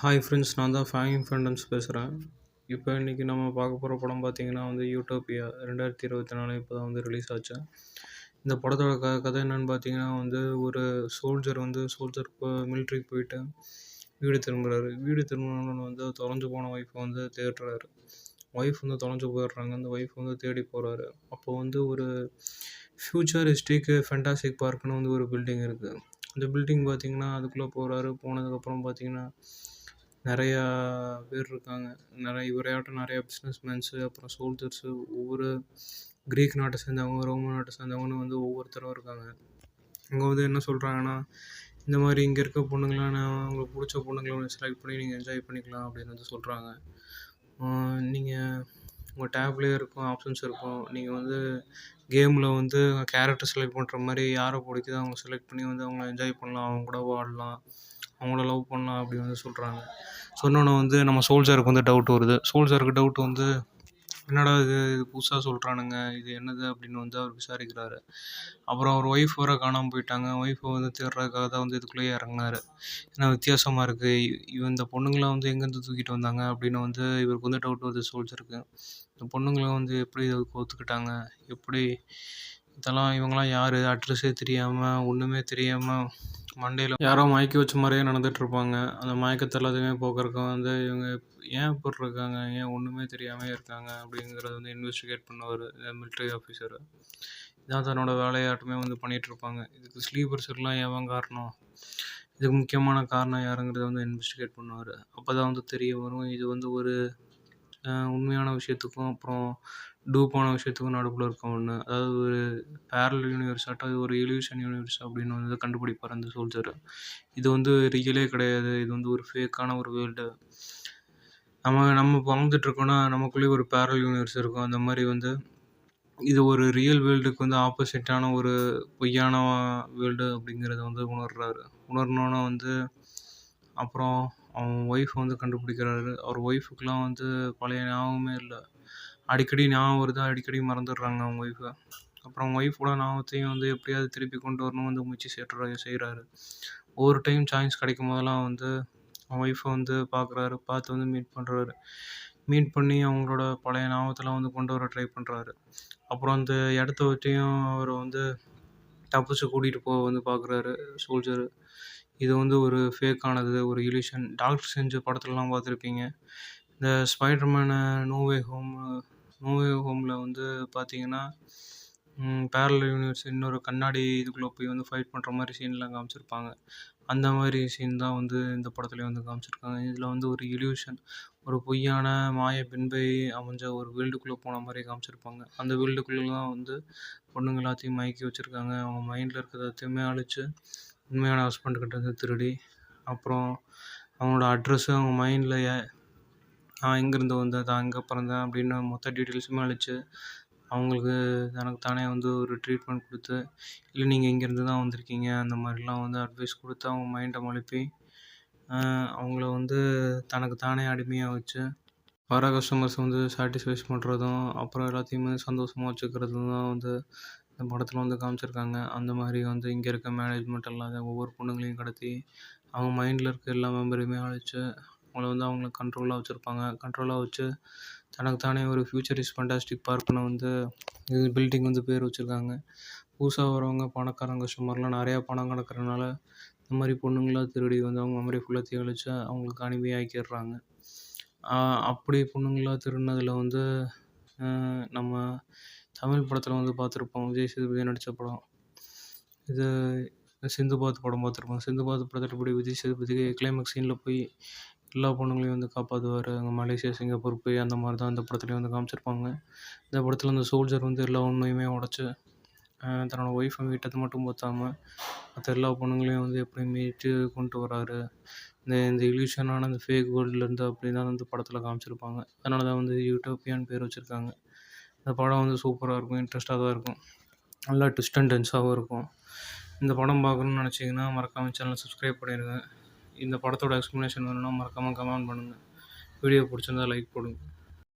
Hi friends நான் தான் ஃபேமிங் ஃபண்டன்ஸ் பேசுகிறேன் இப்போ இன்றைக்கி நம்ம பார்க்க போகிற படம் பார்த்தீங்கன்னா வந்து யூட்டோப்பியா ரெண்டாயிரத்தி இருபத்தி நாலு இப்போ தான் வந்து ரிலீஸ் ஆச்சு. இந்த படத்தோட க கதை என்னென்னு பார்த்தீங்கன்னா வந்து ஒரு சோல்ஜர் வந்து சோல்ஜர் இப்போ மிலிட்ரிக்கு போயிட்டு வீடு திரும்புகிறாரு வீடு திரும்பினோன்னு வந்து தொலைஞ்சு போன ஒய்ஃபை வந்து தேடுறாரு. ஒய்ஃப் வந்து தொலைஞ்சு போயிடுறாங்க. அந்த ஒய்ஃப் வந்து தேடி போகிறாரு அப்போ வந்து ஒரு ஃப்யூச்சரிஸ்டிக் ஃபென்டாஸ்டிக் பார்க்குன்னு வந்து ஒரு பில்டிங் இருக்குது அந்த பில்டிங் பார்த்தீங்கன்னா அதுக்குள்ளே போகிறாரு போனதுக்கப்புறம் பார்த்தீங்கன்னா நிறையா பேர் இருக்காங்க. நிறைய இவரையாட்டம் நிறையா பிஸ்னஸ் மேன்ஸு அப்புறம் சோல்ஜர்ஸு ஒவ்வொரு க்ரீக் நாட்டை சேர்ந்தவங்க ரோமன் நாட்டை சேர்ந்தவங்கன்னு வந்து ஒவ்வொருத்தரும் இருக்காங்க. அங்கே வந்து என்ன சொல்கிறாங்கன்னா இந்த மாதிரி இங்கே இருக்க பொண்ணுங்களாம் நான் உங்களுக்கு பிடிச்ச பொண்ணுங்களை வந்து செலக்ட் பண்ணி நீங்கள் என்ஜாய் பண்ணிக்கலாம் அப்படின்னு வந்து சொல்கிறாங்க நீங்கள் உங்கள் டேப்லேயே இருக்கும் ஆப்ஷன்ஸ் இருக்கும். நீங்கள் வந்து கேமில் வந்து கேரக்டர் செலக்ட் பண்ணுற மாதிரி யாரை பிடிக்குதோ அவங்க செலக்ட் பண்ணி வந்து அவங்கள என்ஜாய் பண்ணலாம். அவங்க கூட வாழலாம். அவங்கள லவ் பண்ணால் அப்படி வந்து சொல்கிறாங்க சொன்னோன்னே வந்து நம்ம சோல்ஜருக்கு வந்து டவுட் வருது. சோல்ஜருக்கு டவுட் வந்து என்னடா இது இது புதுசாக சொல்கிறானுங்க இது என்னது அப்படின்னு வந்து அவர் விசாரிக்கிறாரு. அப்புறம் அவர் ஒய்ஃப் வர காணாமல் போயிட்டாங்க. ஒய்ஃபை வந்து தேடுறதுக்காக தான் வந்து இதுக்குள்ளேயே இறங்குனாரு. ஏன்னா வித்தியாசமாக இருக்குது இவன் இந்த பொண்ணுங்களை வந்து எங்கேருந்து தூக்கிட்டு வந்தாங்க அப்படின்னு வந்து இவருக்கு வந்து டவுட் வருது சோல்ஜருக்கு இந்த பொண்ணுங்களை வந்து எப்படி இதுக்கு ஒத்துக்கிட்டாங்க? எப்படி இதெல்லாம் இவங்களாம் யார்? அட்ரஸே தெரியாமல் ஒன்றுமே தெரியாமல் மண்டையில் யாரோ மயக்கி வச்ச மாதிரியே நடந்துகிட்ருப்பாங்க அந்த மயக்கத்தை எல்லாத்தையுமே போக்குறதுக்கு வந்து இவங்க ஏன் இப்படி இருக்காங்க ஏன் ஒன்றுமே தெரியாமல் இருக்காங்க? அப்படிங்கிறத வந்து இன்வெஸ்டிகேட் பண்ணுவார் மிலிட்ரி ஆஃபீஸர் இதான் தன்னோட வேலையாட்டுமே வந்து பண்ணிகிட்ருப்பாங்க இதுக்கு ஸ்லீப்பர்ஸுக்கெலாம் ஏன் காரணம்? இதுக்கு முக்கியமான காரணம் யாருங்கிறத வந்து இன்வெஸ்டிகேட் பண்ணுவார். அப்போ தான் வந்து தெரிய வரும். இது வந்து ஒரு உண்மையான விஷயத்துக்கும் அப்புறம் டூப்பான விஷயத்துக்கும் நடுவில் இருக்க ஒன்று அதாவது ஒரு பேரல் யூனிவர்ஸ் ஆட்டம் இது ஒரு எலியூஷன் யூனிவர்ஸ் அப்படின்னு வந்து கண்டுபிடிப்பார் அந்த சோல்ஜர் இது வந்து ரியலே கிடையாது. இது வந்து ஒரு ஃபேக்கான ஒரு வேர்ல்டு நம்ம நம்ம வாழ்ந்துட்டுருக்கோன்னா நமக்குள்ளேயே ஒரு பேரல் யூனிவர்ஸ் இருக்கும். அந்த மாதிரி வந்து இது ஒரு ரியல் வேர்ல்டுக்கு வந்து ஆப்போசிட்டான ஒரு பொய்யான வேர்ல்டு அப்படிங்கிறத வந்து உணர்றாரு. உணர்னோன்னா வந்து அப்புறம் அவன் ஒய்ஃப் வந்து கண்டுபிடிக்கிறாரு. அவர் ஒய்ஃபுக்கெலாம் வந்து பழைய ஞாபகமே இல்லை. அடிக்கடி ஞாபகம் வருது? அடிக்கடி மறந்துடுறாங்க அவங்க ஒய்ஃபை அப்புறம் அவங்க ஒய்ஃபோட ஞாபகத்தையும் வந்து எப்படியாவது திருப்பி கொண்டு வரணும் வந்து முயற்சி செய்கிற செய்கிறாரு ஒவ்வொரு டைம் சான்ஸ் கிடைக்கும் போதெல்லாம் வந்து அவங்க ஒய்ஃபை வந்து பார்க்குறாரு பார்த்து வந்து மீட் பண்ணுறாரு மீட் பண்ணி அவங்களோட பழைய ஞாபகத்தெல்லாம் வந்து கொண்டு வர ட்ரை பண்ணுறாரு அப்புறம் அந்த இடத்த வச்சியும் அவர் வந்து தப்பிச்சு கூட்டிகிட்டு போக வந்து பார்க்குறாரு சோல்ஜரு இது வந்து ஒரு ஃபேக்கானது ஒரு இலியூஷன் டாக்டர் செஞ்ச படத்துலலாம் பார்த்துருப்பீங்க. இந்த ஸ்பைடர்மேனு நோவே ஹோம் நோவே ஹோமில் வந்து பார்த்தீங்கன்னா பேரல் யூனிவர்ஸ் இன்னொரு கண்ணாடி இதுக்குள்ளே போய் வந்து ஃபைட் பண்ணுற மாதிரி சீன்லாம் காமிச்சிருப்பாங்க. அந்த மாதிரி சீன் தான் வந்து இந்த படத்துலேயும் வந்து காமிச்சிருக்காங்க. இதில் வந்து ஒரு இல்யூஷன் ஒரு பொய்யான மாய பின்பை அமைஞ்ச ஒரு வேர்ல்டுக்குள்ளே போன மாதிரி காமிச்சிருப்பாங்க. அந்த வேர்ல்டுக்குள்ளே தான் வந்து பொண்ணுங்க எல்லாத்தையும் மயக்கி வச்சுருக்காங்க. அவங்க மைண்டில் இருக்கிறத எல்லாத்தையுமே அழிச்சு உண்மையான ஹஸ்பண்ட் இருந்து திருடி அப்புறம் அவங்களோட அட்ரஸ்ஸு அவங்க மைண்டில் நான் எங்கேருந்து வந்தேன்? நான் எங்கே பிறந்தேன்? அப்படின்னு மொத்த டீட்டெயில்ஸுமே அழிச்சு அவங்களுக்கு தனக்கு தானே வந்து ஒரு ட்ரீட்மெண்ட் கொடுத்து இல்லை நீங்கள் இங்கேருந்து தான் வந்திருக்கீங்க. அந்த மாதிரிலாம் வந்து அட்வைஸ் கொடுத்து அவங்க மைண்டை மழுப்பி அவங்கள வந்து தனக்கு தானே அடிமையாக வச்சு வர கஸ்டமர்ஸ் வந்து சாட்டிஸ்ஃபைஸ் பண்ணுறதும் அப்புறம் எல்லாத்தையுமே சந்தோஷமாக வச்சுக்கிறதும் தான் வந்து இந்த படத்தில் வந்து காமிச்சிருக்காங்க. அந்த மாதிரி வந்து இங்கே இருக்க மேனேஜ்மெண்ட் எல்லாம் ஒவ்வொரு பொண்ணுங்களையும் கடத்தி அவங்க மைண்டில் இருக்க எல்லா மெமரியுமே அழிச்சு அவங்கள வந்து அவங்கள கண்ட்ரோலாக வச்சுருப்பாங்க. கண்ட்ரோலாக வச்சு தனக்கு தானே ஒரு இஸ் ஃபண்டாஸ்டிக் பார்க்குன்னு வந்து இது பில்டிங் வந்து பேர் வச்சுருக்காங்க. புதுசாக வரவங்க பணக்காரங்க கஸ்டமர்லாம் நிறையா பணம் கிடக்கறனால இந்த மாதிரி பொண்ணுங்களாக திருடி வந்து அவங்க மெமரி ஃபுல்லாக அழிச்சு அவங்களுக்கு அடிமையாக்கிடுறாங்க. அப்படி பொண்ணுங்களாக திருடினதில் வந்து நம்ம தமிழ் படத்தில் வந்து பார்த்துருப்போம். விஜய் சேதுபதி நடித்த படம். இது சிந்து பாத் படம் பார்த்துருப்போம். சிந்து பாத் படத்தில் இப்படி விஜய் சேதுபதிக்கு கிளைமேக்ஸ் சீனில் போய் எல்லா பொண்ணுங்களையும் வந்து காப்பாற்றுவார் அங்கே மலேசியா சிங்கப்பூர் போய் அந்த மாதிரி தான் இந்த படத்துலேயும் வந்து காமிச்சிருப்பாங்க. இந்த படத்தில் அந்த சோல்ஜர் வந்து எல்லா உண்மையுமே உடச்சி தன்னோட ஒய்ஃபை மீட்டது மட்டும் பார்த்தாம மற்ற எல்லா பொண்ணுங்களையும் வந்து எப்படி மீட்டு கொண்டு வராரு. இந்த இந்த இல்யூஷனான இந்த ஃபேக் வேர்ல்டுலேருந்து அப்படி தான் வந்து படத்தில் காமிச்சிருப்பாங்க. அதனால தான் வந்து யூட்டோப்பியான்னு பேர் வச்சுருக்காங்க. இந்த படம் வந்து சூப்பராக இருக்கும் இன்ட்ரெஸ்ட்டாக தான் இருக்கும். நல்லா ட்விஸ்ட் அண்ட் டென்ஸாகவும் இருக்கும். இந்த படம் பார்க்கணுன்னு நினச்சிங்கன்னா மறக்காமல் சேனலை சப்ஸ்கிரைப் பண்ணிடுங்க. இந்த படத்தோட எக்ஸ்ப்ளனேஷன் வேணும்னா மறக்காமல் கமெண்ட் பண்ணுங்கள் வீடியோ பிடிச்சிருந்தா லைக் போடுங்க.